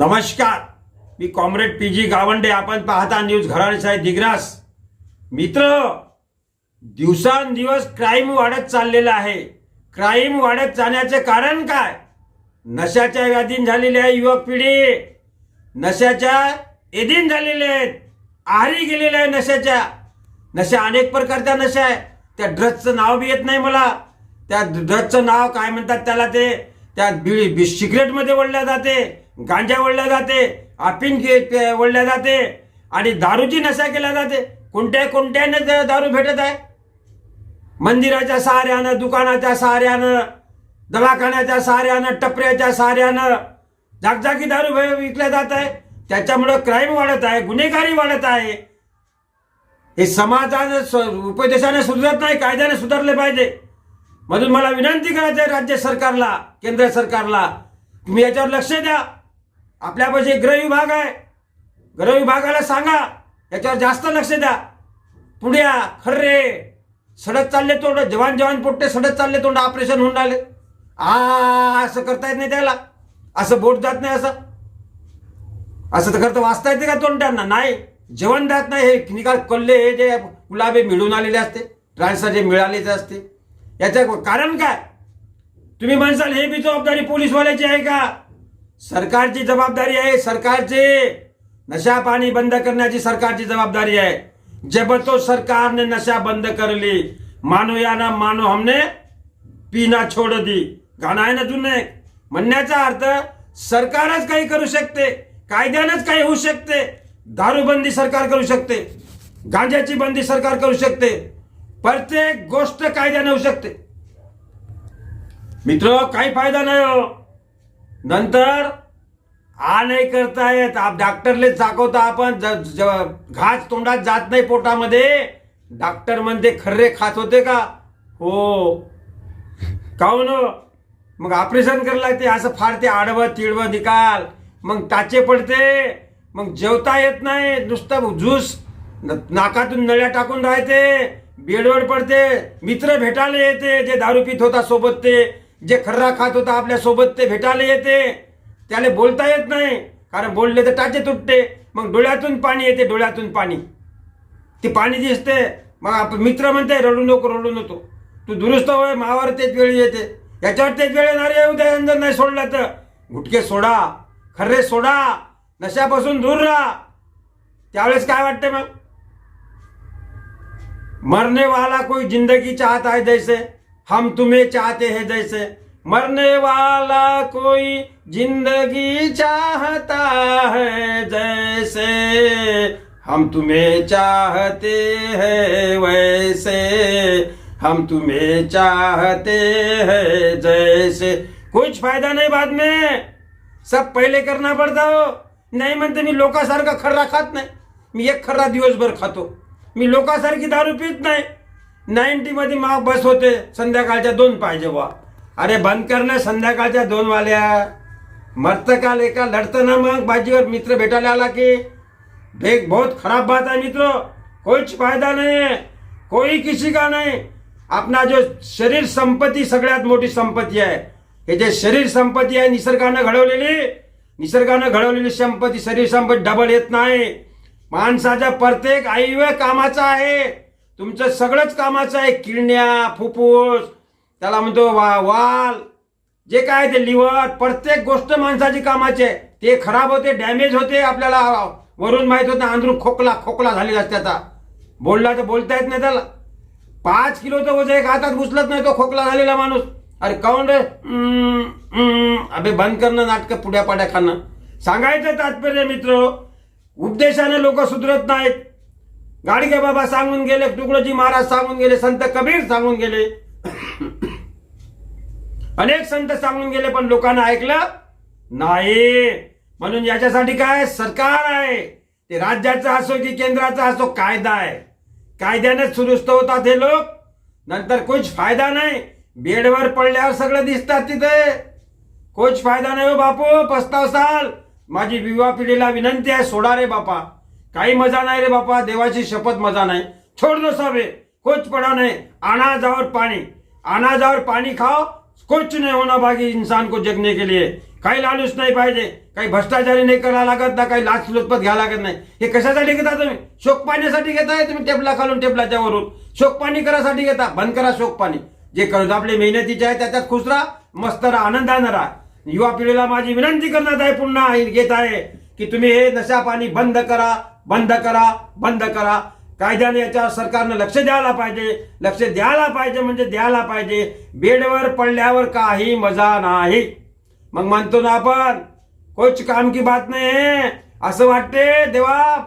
नमस्कार. मी comrade P G Gawande. आपण पाहता न्यूज घराणेसाहेब दिग्रास. मित्र दिवसांदिवस क्राईम वाढत चाललेला आहे. क्राईम वाढत जाण्याचे कारण काय? नशाच्या व्याधीन झालेली आहे युवक पिढी. नशाच्या एदीन झालेले आहेत. आहारी गेलेले आहे नशाच्या. नशा अनेक प्रकारच्या नशा आहे. त्या ड्रग्जचं नाव बी येत नाही मला. त्या ड्रग्जचं नाव काय म्हणतात त्याला ते? त्या बी बि सिगरेटमध्ये वळल्या जाते. गांजा वळल्या जाते अफीण के- वळल्या जाते आणि दारूची नशा केल्या जाते. कोणत्या कोणत्यानं दारू भेटत आहे? मंदिराच्या सहाऱ्यानं दुकानाच्या सहाऱ्यानं दवाखान्याच्या सहाऱ्यानं टपऱ्याच्या सहाऱ्यानं जागजागी दारू विकल्या जात आहे. त्याच्यामुळं क्राईम वाढत आहे गुन्हेगारी वाढत आहे. हे समाजानं उपदेशाने सुधारत नाही कायद्याने सुधारले पाहिजे. म्हणून मला विनंती करायचं आहे राज्य सरकारला केंद्र सरकारला तुम्ही याच्यावर लक्ष द्या. आपल्यापाशी ग्रह विभाग आहे. ग्रह विभागाला सांगा. याच्यावर जास्त लक्ष द्या. पुण्या खर्रे. सडत चालले तोंड. जवान जवान पोट्टे सडत चालले तोंड. ऑपरेशन होऊन राहिले. आ असं करता येत नाही त्याला. असं बोट जात नाही असं. असं तर करता वाचता येते का तोंडांना? नाही. जेवण जात नाही. हे निकाल कल्ले हे जे गुलाबे मिळून आलेले असते. ट्रान्सफर जे मिळालेले असते. याचं कारण काय? तुम्ही म्हणसाल हे बी जबाबदारी पोलीसवाल्याची आहे का? सरकारची जबाबदारी आहे सरकारची नशा पाणी बंद करण्याची सरकारची जबाबदारी आहे. जब तो सरकार ने नशा बंद कर ली मानो या ना मानो हमने पीना छोड़ दी. गाणं आहे ना जुने म्हणण्याचा अर्थ सरकारच काही करू शकते कायद्यानंच काही होऊ शकते. दारूबंदी सरकार करू शकते गांजाची बंदी सरकार करू शकते. प्रत्येक गोष्ट कायद्याने होऊ शकते. मित्र काही फायदा नाही हो. नंतर आ नाही करता येत. आप डॉक्टरले दाखवता आपण. घास तोंडात जात नाही पोटामध्ये. डॉक्टर म्हणते खर्रे खात होते का? हो. काऊन हो मग ऑपरेशन करायला लागते. असं फार ते आडवं तिळवं निकाल. मग टाचे पडते. मग जेवता येत नाही. नुसतं ज्यूस नाकातून नळ्या टाकून राहते. बेडवर पडते. मित्र भेटायला येते. जे दारू पित होता सोबत ते. जे खर्रा खात होता आपल्यासोबत ते भेटायला येते. त्याला बोलता येत नाही. कारण बोलले तर टाचे तुटते. मग डोळ्यातून पाणी येते डोळ्यातून पाणी. ते पाणी दिसते. मग आपण मित्र म्हणते रडू नको रडू नको. तू दुरुस्त होय मावर तेच वेळ येते. याच्यावर तेच वेळ येणार उद्या जर नाही सोडला तर. गुटके सोडा खर्रे सोडा नशापासून दूर राहा. त्यावेळेस काय वाटते मग? मरने वाला कोई जिंदगी हात आहे जैसे. हम तुम्हें चाहते हैं जैसे मरने वाला कोई ज़िंदगी चाहता है जैसे। हम तुम्हें चाहते हैं वैसे। हम तुम्हें चाहते हैं जैसे। कुछ फ़ायदा नहीं बाद में। सब पहिले करना पडता हो। नाही म्हणते मी लोकासारखा खर्रा खात नाही। मी एक खर्रा दिवसभर खातो। मी लोकासारखी दारू पित नाही। नाईन्टी मध्ये माग बस होते संध्याकाळच्या दोन पाहिजे बा अरे बंद करणं संध्याकाळच्या दोन वाल्या. मरतं काल एका लढताना मग बाजीवर मित्र भेटायला आला की भेग बहुत खराब बात है मित्रों कुछ फायदा नहीं है कोई किसी का नहीं. आपला जो शरीर संपत्ती सगळ्यात मोठी संपत्ती आहे. हे जे शरीर संपत्ती आहे निसर्गानं घडवलेली निसर्गानं घडवलेली संपत्ती शरीर संपत्ती डबल येत नाही. माणसाच्या प्रत्येक आईव कामाचा आहे. तुमचं सगळंच कामाचं आहे. किडण्या फुफ्फुस त्याला म्हणतो वा वाल. जे काय ते लिव्हर प्रत्येक गोष्ट माणसाची कामाची आहे. ते खराब होते डॅमेज होते आपल्याला. वरून माहीत होतं अंदरून खोकला खोकला झालेला असते त्याचा बोलला तर बोलता येत नाही त्याला. पाच किलोचं वजन एक हातात घुसलत नाही तो खोकला झालेला माणूस. अरे काऊन रे? अभे अबे बंद करणं नाटकं पुड्या पाड्या खाणं. सांगायचं तात्पर्य मित्र उपदेशाने लोक सुधरत नाहीत. गाडगे बाबा सांगून गेले तुकडोजी महाराज सांगून गेले संत कबीर सांगून गेले. अनेक संत सांगून गेले पण लोकांना ऐकलं नाही. म्हणून याच्यासाठी काय? सरकार आहे. ते राज्याचा असो की केंद्राचा असो कायदा आहे. कायद्यानेच सुरुस्त होतात हे लोक. नंतर कुछ फायदा नाही. बेडवर पडल्यावर सगळं दिसतात तिथे. कोच फायदा नाही हो बापू पस्तावसाल. माझी विवाह पिढीला विनंती आहे सोडा रे बापा. काही मजा नाही रे बापा देवाची शपथ मजा नाही. छोड दो सबे कोच पडा नाही अनाजावर पाणी. अनाजावर पाणी खाओ कुछ नहीं होना बाकी इंसान को जगने के लिए. काही लालूच नाही पाहिजे काही भ्रष्टाचारी नाही करायला लागत ना काही लाच लुचपत घ्यायला लागत नाही. हे कशासाठी घेता तुम्ही? शोक पाण्यासाठी घेताय तुम्ही टेबला खालून टेबलाच्या वरून. शोक पाणी करासाठी घेता बंद करा शोक पाणी. जे करत आपले मेहनतीचे आहे त्याच्यात खुश राहा मस्त राहा आनंदानं राहा. युवा पिढीला माझी विनंती करण्यात आहे पुन्हा घेत आहे की तुम्ही हे नशा पाणी बंद करा बंद करा बंद करा. कायद्याने याच्यावर सरकारनं लक्ष द्यायला पाहिजे. लक्ष द्यायला पाहिजे म्हणजे द्यायला पाहिजे. बेडवर पडल्यावर काही मजा नाही. मग म्हणतो ना आपण कोच काम की बात नाही असं वाटते देवा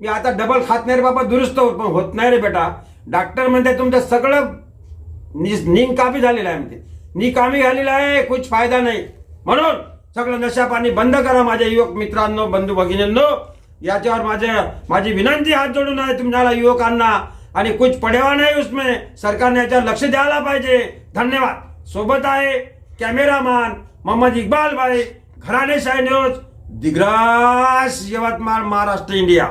मी आता डबल खात नाही रे बाबा दुरुस्त होत पण होत नाही रे बेटा. डॉक्टर म्हणते तुमचं सगळं नि- निकामी झालेलं आहे म्हणते. निकामी झालेलं आहे कुछ फायदा नाही. म्हणून सगळं नशा पाणी बंद करा माझ्या युवक मित्रांनो बंधू भगिनींनो. याच्यावर माझ्या माझी विनंती हात जोडून आहे तुम्हाला युवकांना. आणि कुछ पडेवा नाही उसमे सरकारने याच्यावर लक्ष द्यायला पाहिजे. धन्यवाद. सोबत आहे कॅमेरामॅन मोहम्मद इक्बाल भाई घराणे शाही न्यूज दिग्रास यवतमाळ महाराष्ट्र इंडिया.